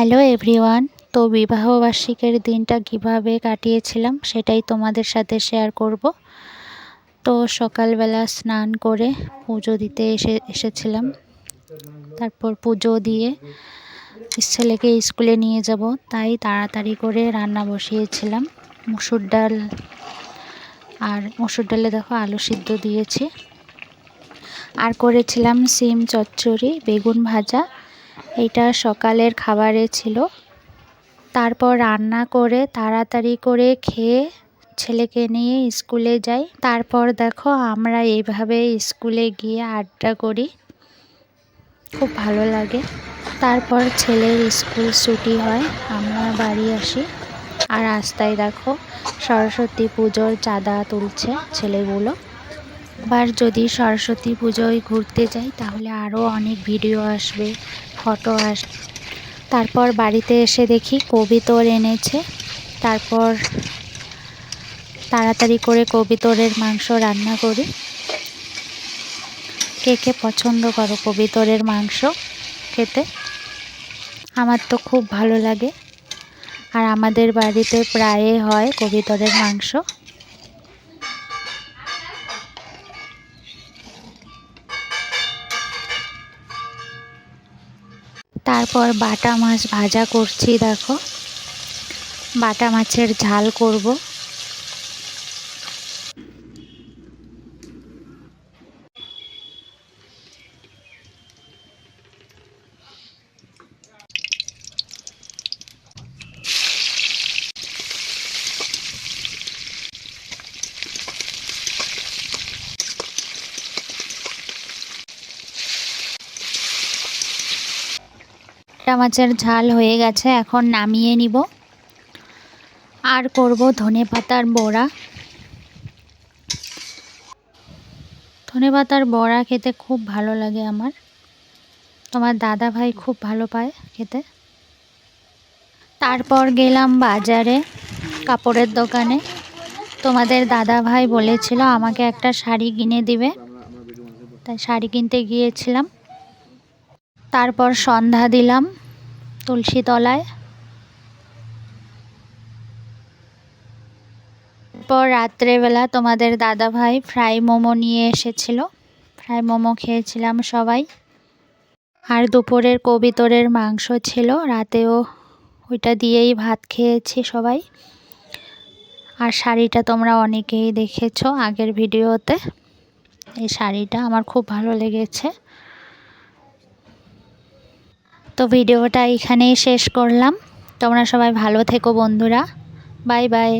Hello everyone, তো বিবাহবার্ষিকের দিনটা কীভাবে কাটিয়েছিলাম সেটাই তোমাদের সাথে শেয়ার করব। তো সকালবেলা স্নান করে পুজো দিতে এসে, এসেছিলাম। তারপর পুজো দিয়ে ছেলেকে স্কুলে নিয়ে যাব, তাই তাড়াতাড়ি করে রান্না বসিয়েছিলাম। মুসুর ডাল আর মুসুর ডালে দেখো আলু সিদ্ধ দিয়েছি। আর করেছিলাম সিম চচ্চড়ি, বেগুন ভাজা এটা সকালের খাবারে ছিল। তারপর রান্না করে তাড়াতাড়ি করে খেয়ে ছেলেকে নিয়ে স্কুলে যাই। তারপর দেখো আমরা এইভাবে স্কুলে গিয়ে আড্ডা করি। খুব ভালো লাগে। তারপর ছেলের স্কুল ছুটি হয়, আমরা বাড়ি আসি। আর রাস্তায় দেখো সরস্বতী পুজোর চাঁদা তুলছে ছেলেগুলো। আবার যদি সরস্বতী পুজোয় ঘুরতে যাই তাহলে আরও অনেক ভিডিও আসবে। ফটো আস, তারপর বাড়িতে এসে দেখি কবিতর এনেছে। তারপর তাড়াতাড়ি করে কবিতরের মাংস রান্না করি। কে কে পছন্দ করো কবিতরের মাংস খেতে? আমার তো খুব ভালো লাগে। আর আমাদের বাড়িতে প্রায় হয় কবিতরের মাংস। তারপর বাটা মাছ ভাজা করছি দেখো। বাটা মাছের ঝাল করব। বাটা মাছের ঝাল হয়ে গেছে, এখন নামিয়ে নিব। আর করব ধনে পাতার বড়া। ধনে পাতার বড়া খেতে খুব ভালো লাগে আমার। তোমার দাদা ভাই খুব ভালো পায় খেতে। তারপর গেলাম বাজারে কাপড়ের দোকানে। তোমাদের দাদা ভাই বলেছিল আমাকে একটা শাড়ি কিনে দিবে। তাই শাড়ি কিনতে গিয়েছিলাম। তারপর সন্ধ্যা দিলাম। তুলসী তলায়। পর রাত্রেবেলা তোমাদের দাদা ভাই ফ্রাই মোমো নিয়ে এসেছিল। ফ্রাই মোমো খেয়েছিলাম সবাই। আর দুপুরের কবিতরের মাংস ছিল। রাতেও ওইটা দিয়েই ভাত খেয়েছি সবাই। আর শাড়িটা তোমরা অনেকেই দেখেছ আগের ভিডিওতে। এই শাড়িটা আমার খুব ভালো লেগেছে। তো ভিডিওটা এখানেই শেষ করলাম। তোমরা সবাই ভালো থেকো বন্ধুরা। Bye bye.